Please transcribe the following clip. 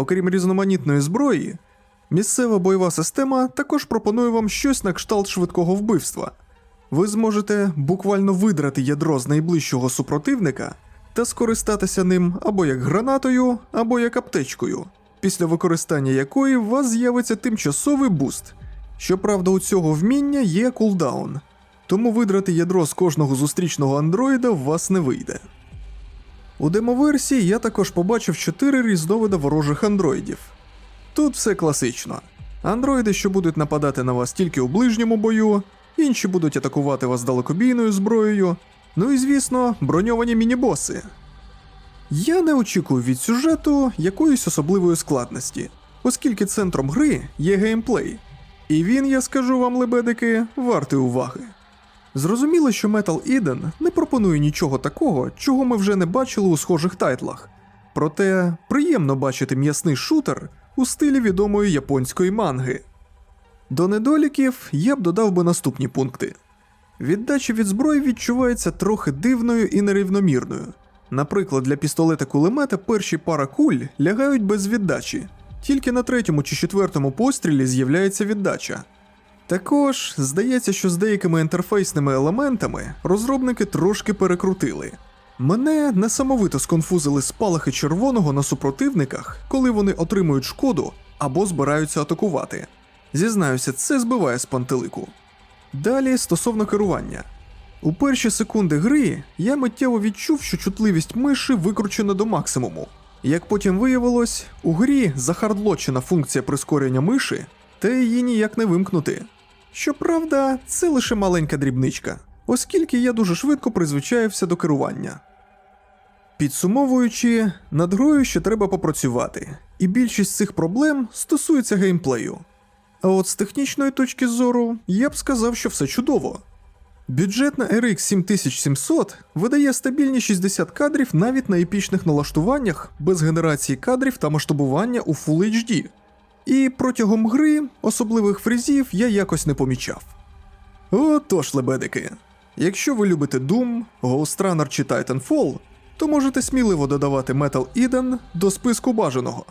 Окрім різноманітної зброї, місцева бойова система також пропонує вам щось на кшталт швидкого вбивства. Ви зможете буквально видрати ядро з найближчого супротивника та скористатися ним або як гранатою, або як аптечкою, після використання якої у вас з'явиться тимчасовий буст. Щоправда, у цього вміння є кулдаун, тому видрати ядро з кожного зустрічного андроїда в вас не вийде. У демоверсії я також побачив 4 різновида ворожих андроїдів. Тут все класично. Андроїди, що будуть нападати на вас тільки у ближньому бою, інші будуть атакувати вас далекобійною зброєю, ну і звісно, броньовані мінібоси. Я не очікую від сюжету якоїсь особливої складності, оскільки центром гри є геймплей, і він, я скажу вам, лебедики, вартий уваги. Зрозуміло, що Metal Eden не пропонує нічого такого, чого ми вже не бачили у схожих тайтлах. Проте приємно бачити м'ясний шутер у стилі відомої японської манги. До недоліків я б додав би наступні пункти. Віддача від зброї відчувається трохи дивною і нерівномірною. Наприклад, для пістолета кулемета перші пара куль лягають без віддачі, тільки на третьому чи четвертому пострілі з'являється віддача. Також здається, що з деякими інтерфейсними елементами розробники трошки перекрутили. Мене несамовито сконфузили спалахи червоного на супротивниках, коли вони отримують шкоду або збираються атакувати. Зізнаюся, це збиває з пантелику. Далі стосовно керування. У перші секунди гри я миттєво відчув, що чутливість миші викручена до максимуму. Як потім виявилось, у грі захардлочена функція прискорення миші, та її ніяк не вимкнути. Щоправда, це лише маленька дрібничка, оскільки я дуже швидко призвичаєвся до керування. Підсумовуючи, над грою ще треба попрацювати, і більшість цих проблем стосується геймплею. А от з технічної точки зору я б сказав, що все чудово. Бюджетна RX 7700 видає стабільні 60 кадрів навіть на епічних налаштуваннях без генерації кадрів та масштабування у Full HD. І протягом гри особливих фрізів я якось не помічав. Отож, лебедики, якщо ви любите Doom, Ghost Runner чи Titanfall, то можете сміливо додавати Metal Eden до списку бажаного.